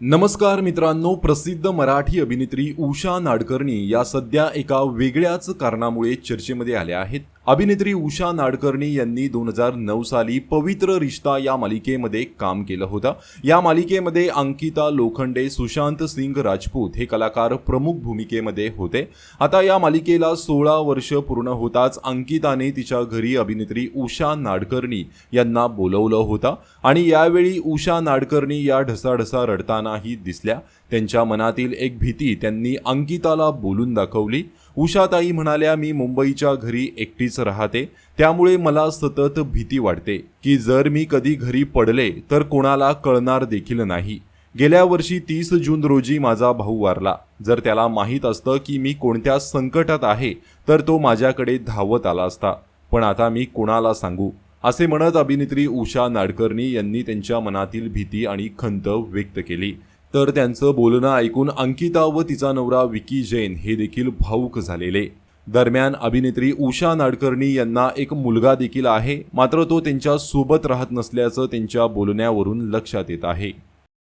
नमस्कार मित्रांनो प्रसिद्ध मराठी अभिनेत्री उषा नाडकर्णी या सध्या एका वेगळ्याच कारणामुळे चर्चेमध्ये आल्या आहेत. अभिनेत्री उषा नाडकर्णी यांनी दोन हजार नऊ साली पवित्र रिश्ता या मालिकेमध्ये काम केलं होतं. या मालिकेमध्ये अंकिता लोखंडे सुशांत सिंग राजपूत हे कलाकार प्रमुख भूमिकेमध्ये होते. आता या मालिकेला सोळा वर्ष पूर्ण होताच अंकिताने तिच्या घरी अभिनेत्री उषा नाडकर्णी यांना बोलवलं होतं आणि यावेळी उषा नाडकर्णी या ढसाढसा रडतानाही दिसल्या. त्यांच्या मनातील एक भीती त्यांनी अंकिताला बोलून दाखवली. उषाताई म्हणाल्या मी मुंबईच्या घरी एकटीच राहते. त्यामुळे मला सतत भीती वाटते की जर मी कधी घरी पडले तर कोणाला कळणार देखील नाही. गेल्या वर्षी तीस जून रोजी माझा भाऊ वारला. जर त्याला माहीत असतं की मी कोणत्या संकटात आहे तर तो माझ्याकडे धावत आला असता. पण आता मी कोणाला सांगू? असे म्हणत अभिनेत्री उषा नाडकर्णी यांनी त्यांच्या मनातील भीती आणि खंत व्यक्त केली. तर त्यांचं बोलणं ऐकून अंकिता व तिचा नवरा विकी जैन हे देखील भाऊक झालेले. दरम्यान अभिनेत्री उषा नाडकर्णी यांना एक मुलगा देखील आहे मात्र तो त्यांच्यासोबत राहत नसल्याचं त्यांच्या बोलण्यावरून लक्षात येत आहे.